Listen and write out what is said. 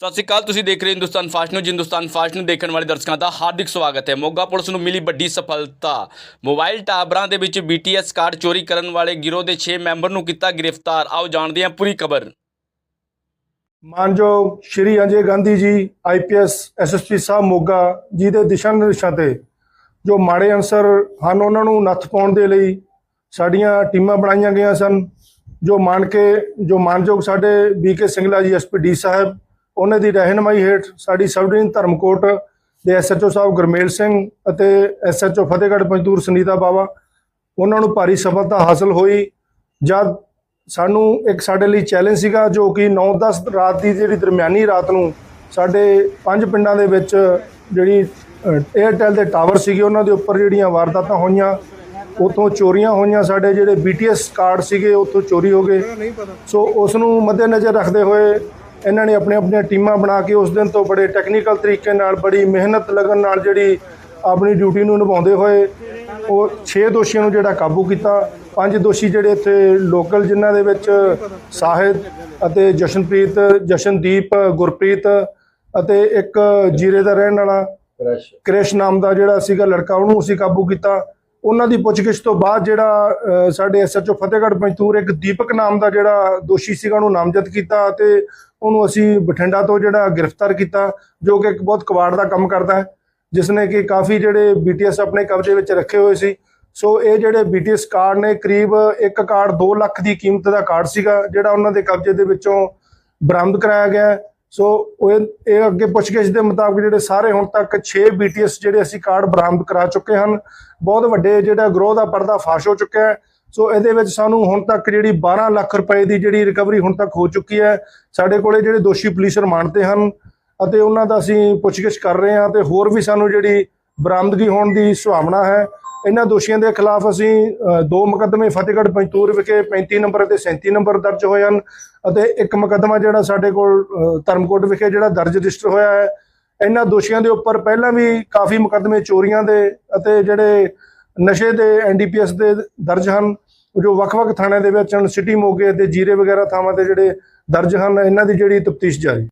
ਸਤਿ ਸ਼੍ਰੀ ਅਕਾਲ, ਤੁਸੀਂ ਦੇਖ ਰਹੇ ਹੋ Hindustan fast news. Hindustan fast ਨੂੰ ਦੇਖਣ ਵਾਲੇ ਦਰਸ਼ਕਾਂ ਦਾ ਹਾਰਦਿਕ ਸਵਾਗਤ ਹੈ। ਮੋਗਾ ਪੁਲਿਸ ਨੂੰ ਮਿਲੀ ਵੱਡੀ ਸਫਲਤਾ। ਮੋਬਾਈਲ ਟਾਵਰਾਂ ਦੇ ਵਿੱਚ BTS ਕਾਰਡ ਚੋਰੀ ਕਰਨ ਵਾਲੇ ਗਿਰੋਹ ਦੇ 6 ਮੈਂਬਰ ਨੂੰ ਕੀਤਾ ਗ੍ਰਿਫਤਾਰ। ਆਓ ਜਾਣਦੇ ਹਾਂ ਪੂਰੀ ਖਬਰ। ਮਾਨਯੋਗ ਸ਼੍ਰੀ ਅਜੇ ਗਾਂਧੀ ਜੀ ਆਈਪੀਐਸ ਐਸਐਸਪੀ ਸਾਹਿਬ ਮੋਗਾ ਜੀ ਦੇ ਦਿਸ਼ਾ ਨਿਰਦੇਸ਼ਾਂ ਤੇ, ਜੋ ਮਾੜੇ ਅਨਸਰ ਹਨ, ਉਹਨਾਂ ਨੂੰ ਨੱਥ ਪਾਉਣ ਦੇ ਲਈ ਸਾਡੀਆਂ ਟੀਮਾਂ ਬਣਾਈਆਂ ਗਈਆਂ ਸਨ। ਜੋ ਮਾਨ ਕੇ ਜੋ ਮਾਨਯੋਗ ਸਾਡੇ ਬੀਕੇ ਸਿੰਗਲਾ ਜੀ ਐਸਪੀ ਸਾਹਿਬ ਉਹਨਾਂ ਦੀ ਰਹਿਨਮਾਈ ਹੇਠ ਸਾਡੀ ਸਬ ਡਿਵੀਜ਼ਨ ਧਰਮਕੋਟ ਦੇ ਐਸਐਚਓ ਸਾਹਿਬ ਗੁਰਮੇਲ ਸਿੰਘ ਅਤੇ ਐਸਐਚਓ ਫਤਿਹਗੜ੍ਹ ਪੰਜਤੂਰ ਸੁਨੀਤਾ ਬਾਵਾ ਉਹਨਾਂ ਨੂੰ ਭਾਰੀ ਸਫਲਤਾ ਹਾਸਲ ਹੋਈ। ਜਦ ਸਾਨੂੰ ਇੱਕ ਸਾਡੇ ਲਈ ਚੈਲੰਜ ਸੀਗਾ ਜੋ ਕਿ 9-10 ਰਾਤ ਦੀ ਜਿਹੜੀ ਦਰਮਿਆਨੀ ਰਾਤ ਨੂੰ ਸਾਡੇ ਪੰਜ ਪਿੰਡਾਂ ਦੇ ਵਿੱਚ ਜਿਹੜੀ 에ਅਰਟੈਲ ਦੇ ਟਾਵਰ ਸੀਗੇ ਉਹਨਾਂ ਦੇ ਉੱਪਰ ਜਿਹੜੀਆਂ ਵਾਰਦਾਤਾਂ ਹੋਈਆਂ ਉਤੋਂ ਚੋਰੀਆਂ ਹੋਈਆਂ ਸਾਡੇ ਜਿਹੜੇ BTS ਕਾਰਡ ਸੀਗੇ ਉੱਥੋਂ ਚੋਰੀ ਹੋ ਗਏ। ਸੋ ਉਸ ਨੂੰ ਮੱਦੇਨਜ਼ਰ ਰੱਖਦੇ ਹੋਏ ਇਹਨਾਂ ਨੇ ਆਪਣੇ ਆਪਣੀਆਂ ਟੀਮਾਂ ਬਣਾ ਕੇ ਉਸ ਦਿਨ ਤੋਂ ਬੜੇ ਟੈਕਨੀਕਲ ਤਰੀਕੇ ਨਾਲ ਬੜੀ ਮਿਹਨਤ ਲਗਨ ਨਾਲ ਜਿਹੜੀ ਆਪਣੀ ਡਿਊਟੀ ਨੂੰ ਨਿਭਾਉਂਦੇ ਹੋਏ ਉਹ 6 ਦੋਸ਼ੀਆਂ ਨੂੰ ਜਿਹੜਾ ਕਾਬੂ ਕੀਤਾ। ਪੰਜ ਦੋਸ਼ੀ ਜਿਹੜੇ ਇੱਥੇ ਲੋਕਲ ਜਿਨ੍ਹਾਂ ਦੇ ਵਿੱਚ ਸਾਹਿਦ ਅਤੇ ਜਸ਼ਨਪ੍ਰੀਤ ਜਸ਼ਨਦੀਪ ਗੁਰਪ੍ਰੀਤ ਅਤੇ ਇੱਕ ਜੀਰੇ ਦਾ ਰਹਿਣ ਵਾਲਾ ਕ੍ਰਿਸ਼ ਨਾਮ ਦਾ ਜਿਹੜਾ ਸੀਗਾ ਲੜਕਾ ਉਹਨੂੰ ਅਸੀਂ ਕਾਬੂ ਕੀਤਾ। ਉਹਨਾਂ ਦੀ ਪੁੱਛਗਿੱਛ ਤੋਂ ਬਾਅਦ ਜਿਹੜਾ ਅ, ਸਾਡੇ ਐਸਐਚਓ ਫਤਿਹਗੜ੍ਹ ਪੰਜਤੂਰ ਇੱਕ ਦੀਪਕ ਨਾਮ ਦਾ ਜਿਹੜਾ ਦੋਸ਼ੀ ਸੀਗਾ ਉਹਨੂੰ ਨਾਮਜ਼ਦ ਕੀਤਾ ਤੇ ਉਹਨੂੰ ਅਸੀਂ ਬਠਿੰਡਾ ਤੋਂ ਜਿਹੜਾ ਗ੍ਰਿਫਤਾਰ ਕੀਤਾ ਜੋ ਕਿ ਇੱਕ ਬਹੁਤ ਕਬਾੜ ਦਾ ਕੰਮ ਕਰਦਾ ਹੈ ਜਿਸ ਨੇ ਕਿ ਕਾਫੀ ਜਿਹੜੇ BTS ਆਪਣੇ ਕਬਜ਼ੇ ਵਿੱਚ ਰੱਖੇ ਹੋਏ ਸੀ। ਸੋ ਇਹ ਜਿਹੜੇ BTS ਕਾਰਡ ਨੇ ਕਰੀਬ ਇੱਕ ਕਾਰਡ 2 ਲੱਖ ਦੀ ਕੀਮਤ ਦਾ ਕਾਰਡ ਸੀਗਾ ਜਿਹੜਾ ਉਹਨਾਂ ਦੇ ਕਬਜ਼ੇ ਦੇ ਵਿੱਚੋਂ ਬਰਾਮਦ ਕਰਾਇਆ ਗਿਆ ਸੋ ਉਹ ਇਹ ਇਹ ਅੱਗੇ ਪੁੱਛਗਿੱਛ ਦੇ ਮੁਤਾਬਕ ਜਿਹੜੇ ਸਾਰੇ ਹੁਣ ਤੱਕ 6 BTS ਜਿਹੜੇ ਅਸੀਂ ਕਾਰਡ ਬਰਾਮਦ ਕਰਾ ਚੁੱਕੇ ਹਨ, ਬਹੁਤ ਵੱਡੇ ਜਿਹੜਾ ਗਰੋਹ ਦਾ ਪਰਦਾ ਫਾਸ਼ ਹੋ ਚੁੱਕਿਆ ਹੈ। ਸੋ ਇਹਦੇ ਵਿੱਚ ਸਾਨੂੰ ਹੁਣ ਤੱਕ ਜਿਹੜੀ 12 ਲੱਖ ਰੁਪਏ ਦੀ ਜਿਹੜੀ ਰਿਕਵਰੀ ਹੁਣ ਤੱਕ ਹੋ ਚੁੱਕੀ ਹੈ, ਸਾਡੇ ਕੋਲੇ ਜਿਹੜੇ ਦੋਸ਼ੀ ਪੁਲਿਸ ਰਿਮਾਂਡ ਤੇ ਹਨ ਅਤੇ ਉਹਨਾਂ ਦਾ ਅਸੀਂ ਪੁੱਛਗਿੱਛ ਕਰ ਰਹੇ ਹਾਂ ਤੇ ਹੋਰ ਵੀ ਸਾਨੂੰ ਜਿਹੜੀ ਬਰਾਮਦਗੀ ਹੋਣ ਦੀ ਸੁਭਾਵਨਾ ਹੈ ਇਹਨਾਂ ਦੋਸ਼ੀਆਂ ਦੇ ਖਿਲਾਫ ਅਸੀਂ ਦੋ ਮੁਕੱਦਮੇ, ਫਤਿਹਗੜ੍ਹ ਪੰਜਤੂਰ ਵਿਖੇ 35 ਨੰਬਰ ਅਤੇ 37 ਨੰਬਰ ਦਰਜ ਹੋਏ ਹਨ ਅਤੇ ਇੱਕ ਮੁਕੱਦਮਾ ਜਿਹੜਾ ਸਾਡੇ ਕੋਲ ਧਰਮਕੋਟ ਵਿਖੇ ਜਿਹੜਾ ਦਰਜ ਰਜਿਸਟਰ ਹੋਇਆ ਹੈ। ਇਹਨਾਂ ਦੋਸ਼ੀਆਂ ਦੇ ਉੱਪਰ ਪਹਿਲਾਂ ਵੀ ਕਾਫੀ ਮੁਕੱਦਮੇ ਚੋਰੀਆਂ ਦੇ ਅਤੇ ਜਿਹੜੇ ਨਸ਼ੇ ਦੇ ਐਨਡੀਪੀਐਸ ਦੇ ਦਰਜ ਹਨ, ਜੋ ਵੱਖ-ਵੱਖ ਥਾਣਿਆਂ ਦੇ ਵਿੱਚ ਹਨ, ਸਿਟੀ ਮੋਗੇ ਤੇ ਜੀਰੇ ਵਗੈਰਾ ਥਾਵਾਂ ਤੇ ਜਿਹੜੇ ਦਰਜ ਹਨ, ਇਹਨਾਂ ਦੀ ਜਿਹੜੀ ਤਫਤੀਸ਼ ਜਾਰੀ।